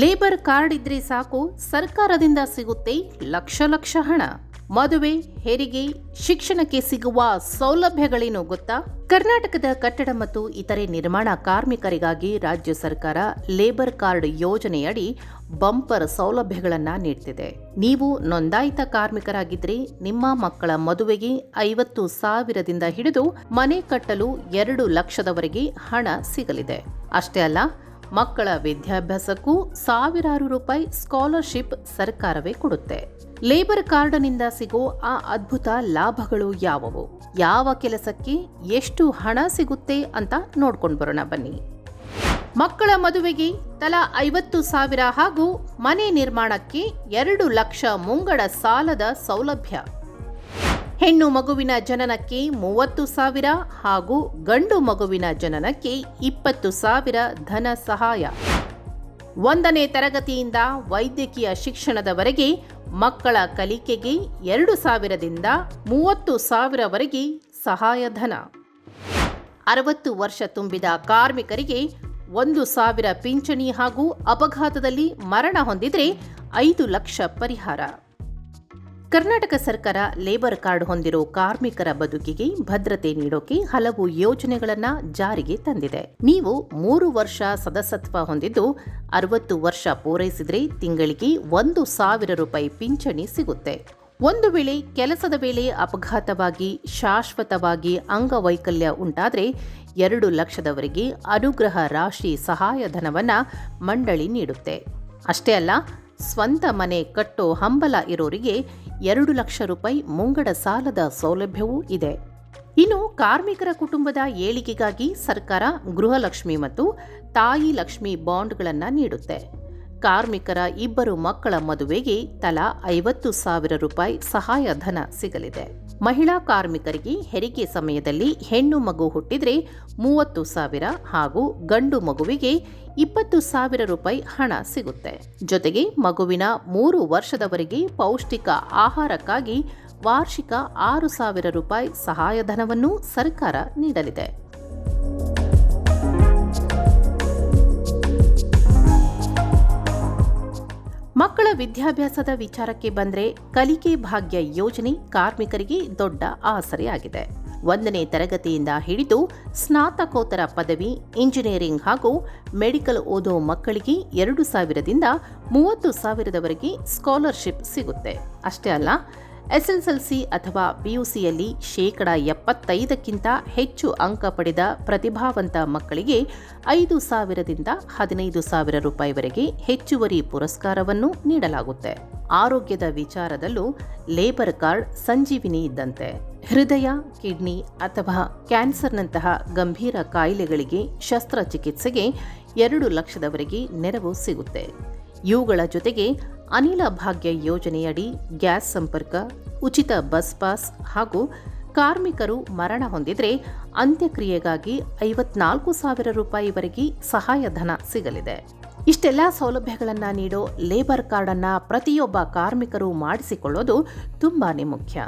Labour card ಇದ್ರೆ ಸಾಕು, ಸರ್ಕಾರದಿಂದ ಸಿಗುತ್ತೆ ಲಕ್ಷ ಲಕ್ಷ ಹಣ. ಮದುವೆ, ಹೆರಿಗೆ, ಶಿಕ್ಷಣಕ್ಕೆ ಸಿಗುವ ಸೌಲಭ್ಯಗಳೇನು ಗೊತ್ತಾ? ಕರ್ನಾಟಕದ ಕಟ್ಟಡ ಮತ್ತು ಇತರೆ ನಿರ್ಮಾಣ ಕಾರ್ಮಿಕರಿಗಾಗಿ ರಾಜ್ಯ ಸರ್ಕಾರ ಲೇಬರ್ ಕಾರ್ಡ್ ಯೋಜನೆಯಡಿ ಬಂಪರ್ ಸೌಲಭ್ಯಗಳನ್ನು ನೀಡ್ತಿದೆ. ನೀವು ನೋಂದಾಯಿತ ಕಾರ್ಮಿಕರಾಗಿದ್ರೆ ನಿಮ್ಮ ಮಕ್ಕಳ ಮದುವೆಗೆ ಐವತ್ತು ಸಾವಿರದಿಂದ ಹಿಡಿದು ಮನೆ ಕಟ್ಟಲು ಎರಡು ಲಕ್ಷದವರೆಗೆ ಹಣ ಸಿಗಲಿದೆ. ಅಷ್ಟೇ ಅಲ್ಲ ಮಕ್ಕಳ ವಿದ್ಯಾಭ್ಯಾಸಕ್ಕೂ ಸಾವಿರಾರು ರೂಪಾಯಿ ಸ್ಕಾಲರ್ಶಿಪ್ ಸರ್ಕಾರವೇ ಕೊಡುತ್ತೆ. ಲೇಬರ್ ಕಾರ್ಡ್ನಿಂದ ಸಿಗೋ ಆ ಅದ್ಭುತ ಲಾಭಗಳು ಯಾವುವು? ಯಾವ ಕೆಲಸಕ್ಕೆ ಎಷ್ಟು ಹಣ ಸಿಗುತ್ತೆ ಅಂತ ನೋಡ್ಕೊಂಡು ಬರೋಣ ಬನ್ನಿ. ಮಕ್ಕಳ ಮದುವೆಗೆ ತಲಾ ಐವತ್ತು ಸಾವಿರ ಹಾಗೂ ಮನೆ ನಿರ್ಮಾಣಕ್ಕೆ ಎರಡು ಲಕ್ಷ ಮುಂಗಡ ಸಾಲದ ಸೌಲಭ್ಯ. ಹೆಣ್ಣು ಮಗುವಿನ ಜನನಕ್ಕೆ ಮೂವತ್ತು ಸಾವಿರ ಹಾಗೂ ಗಂಡು ಮಗುವಿನ ಜನನಕ್ಕೆ ಇಪ್ಪತ್ತು ಸಾವಿರ ಧನ ಸಹಾಯ. ಒಂದನೇ ತರಗತಿಯಿಂದ ವೈದ್ಯಕೀಯ ಶಿಕ್ಷಣದವರೆಗೆ ಮಕ್ಕಳ ಕಲಿಕೆಗೆ ಎರಡು ಸಾವಿರದಿಂದ ಮೂವತ್ತು ಸಾವಿರವರೆಗೆ ಸಹಾಯಧನ ಅರವತ್ತು ವರ್ಷ ತುಂಬಿದ ಕಾರ್ಮಿಕರಿಗೆ ಒಂದು ಸಾವಿರ ಪಿಂಚಣಿ ಹಾಗೂ ಅಪಘಾತದಲ್ಲಿ ಮರಣ ಹೊಂದಿದರೆ ಐದು ಲಕ್ಷ ಪರಿಹಾರ. ಕರ್ನಾಟಕ ಸರ್ಕಾರ ಲೇಬರ್ ಕಾರ್ಡ್ ಹೊಂದಿರೋ ಕಾರ್ಮಿಕರ ಬದುಕಿಗೆ ಭದ್ರತೆ ನೀಡೋಕೆ ಹಲವು ಯೋಜನೆಗಳನ್ನು ಜಾರಿಗೆ ತಂದಿದೆ. ನೀವು ಮೂರು ವರ್ಷ ಸದಸ್ಯತ್ವ ಹೊಂದಿದ್ದು ಅರವತ್ತು ವರ್ಷ ಪೂರೈಸಿದ್ರೆ ತಿಂಗಳಿಗೆ ಒಂದು ಸಾವಿರ ರೂಪಾಯಿ ಪಿಂಚಣಿ ಸಿಗುತ್ತೆ. ಒಂದು ವೇಳೆ ಕೆಲಸದ ವೇಳೆ ಅಪಘಾತವಾಗಿ, ಶಾಶ್ವತವಾಗಿ ಅಂಗವೈಕಲ್ಯ ಉಂಟಾದರೆ ಎರಡು ಲಕ್ಷದವರೆಗೆ ಅನುಗ್ರಹ ರಾಶಿ ಸಹಾಯಧನವನ್ನು ಮಂಡಳಿ ನೀಡುತ್ತೆ. ಅಷ್ಟೇ ಅಲ್ಲ, ಸ್ವಂತ ಮನೆ ಕಟ್ಟೋ ಹಂಬಲ ಇರೋರಿಗೆ ಎರಡು ಲಕ್ಷ ರೂಪಾಯಿ ಮುಂಗಡ ಸಾಲದ ಸೌಲಭ್ಯವೂ ಇದೆ. ಇನ್ನು ಕಾರ್ಮಿಕರ ಕುಟುಂಬದ ಏಳಿಗೆಗಾಗಿ ಸರ್ಕಾರ ಗೃಹಲಕ್ಷ್ಮಿ ಮತ್ತು ತಾಯಿ ಲಕ್ಷ್ಮಿ ಬಾಂಡ್ಗಳನ್ನು ನೀಡುತ್ತೆ. ಕಾರ್ಮಿಕರ ಇಬ್ಬರು ಮಕ್ಕಳ ಮದುವೆಗೆ ತಲಾ ಐವತ್ತು ಸಾವಿರ ರೂಪಾಯಿ ಸಹಾಯಧನ ಸಿಗಲಿದೆ. ಮಹಿಳಾ ಕಾರ್ಮಿಕರಿಗೆ ಹೆರಿಗೆ ಸಮಯದಲ್ಲಿ ಹೆಣ್ಣು ಮಗು ಹುಟ್ಟಿದರೆ ಮೂವತ್ತು ಸಾವಿರ ಹಾಗೂ ಗಂಡು ಮಗುವಿಗೆ ಇಪ್ಪತ್ತು ಸಾವಿರ ರೂಪಾಯಿ ಹಣ ಸಿಗುತ್ತೆ. ಜೊತೆಗೆ ಮಗುವಿನ ಮೂರು ವರ್ಷದವರೆಗೆ ಪೌಷ್ಟಿಕ ಆಹಾರಕ್ಕಾಗಿ ವಾರ್ಷಿಕ ಆರು ಸಾವಿರ ರೂಪಾಯಿ ಸಹಾಯಧನವನ್ನು ಸರ್ಕಾರ ನೀಡಲಿದೆ. ವಿದ್ಯಾಭ್ಯಾಸದ ವಿಚಾರಕ್ಕೆ ಬಂದರೆ ಕಲಿಕೆ ಭಾಗ್ಯ ಯೋಜನೆ ಕಾರ್ಮಿಕರಿಗೆ ದೊಡ್ಡ ಆಸರೆಯಾಗಿದೆ. ಒಂದನೇ ತರಗತಿಯಿಂದ ಹಿಡಿದು ಸ್ನಾತಕೋತ್ತರ ಪದವಿ, ಇಂಜಿನಿಯರಿಂಗ್ ಹಾಗೂ ಮೆಡಿಕಲ್ ಓದೋ ಮಕ್ಕಳಿಗೆ ಎರಡು ಸಾವಿರದಿಂದ ಮೂವತ್ತು ಸಾವಿರದವರೆಗೆ ಸ್ಕಾಲರ್ಶಿಪ್ ಸಿಗುತ್ತೆ. ಅಷ್ಟೇ ಅಲ್ಲ ಎಸ್ಎಸ್ಎಲ್ಸಿ ಅಥವಾ ಪಿಯುಸಿಯಲ್ಲಿ ಶೇಕಡ ಎಪ್ಪತ್ತೈದಕ್ಕಿಂತ ಹೆಚ್ಚು ಅಂಕ ಪಡೆದ ಪ್ರತಿಭಾವಂತ ಮಕ್ಕಳಿಗೆ ಐದು ಸಾವಿರದಿಂದ ಹದಿನೈದು ಸಾವಿರ ರೂಪಾಯಿವರೆಗೆ ಹೆಚ್ಚುವರಿ ಪುರಸ್ಕಾರವನ್ನು ನೀಡಲಾಗುತ್ತೆ. ಆರೋಗ್ಯದ ವಿಚಾರದಲ್ಲೂ ಲೇಬರ್ ಕಾರ್ಡ್ ಸಂಜೀವಿನಿ ಇದ್ದಂತೆ. ಹೃದಯ, ಕಿಡ್ನಿ ಅಥವಾ ಕ್ಯಾನ್ಸರ್ನಂತಹ ಗಂಭೀರ ಕಾಯಿಲೆಗಳಿಗೆ ಶಸ್ತ್ರಚಿಕಿತ್ಸೆಗೆ ಎರಡು ಲಕ್ಷದವರೆಗೆ ನೆರವು ಸಿಗುತ್ತೆ. ಇವುಗಳ ಜೊತೆಗೆ ಅನಿಲ ಭಾಗ್ಯ ಯೋಜನೆಯಡಿ ಗ್ಯಾಸ್ ಸಂಪರ್ಕ, ಉಚಿತ ಬಸ್ ಪಾಸ್ ಹಾಗೂ ಕಾರ್ಮಿಕರು ಮರಣ ಹೊಂದಿದರೆ ಅಂತ್ಯಕ್ರಿಯೆಗಾಗಿ ಐವತ್ನಾಲ್ಕು ಸಾವಿರ ರೂಪಾಯಿವರೆಗೆ ಸಹಾಯಧನ ಸಿಗಲಿದೆ. ಇಷ್ಟೆಲ್ಲ ಸೌಲಭ್ಯಗಳನ್ನು ನೀಡೋ ಲೇಬರ್ ಕಾರ್ಡನ್ನು ಪ್ರತಿಯೊಬ್ಬ ಕಾರ್ಮಿಕರು ಮಾಡಿಸಿಕೊಳ್ಳೋದು ತುಂಬಾ ಮುಖ್ಯ.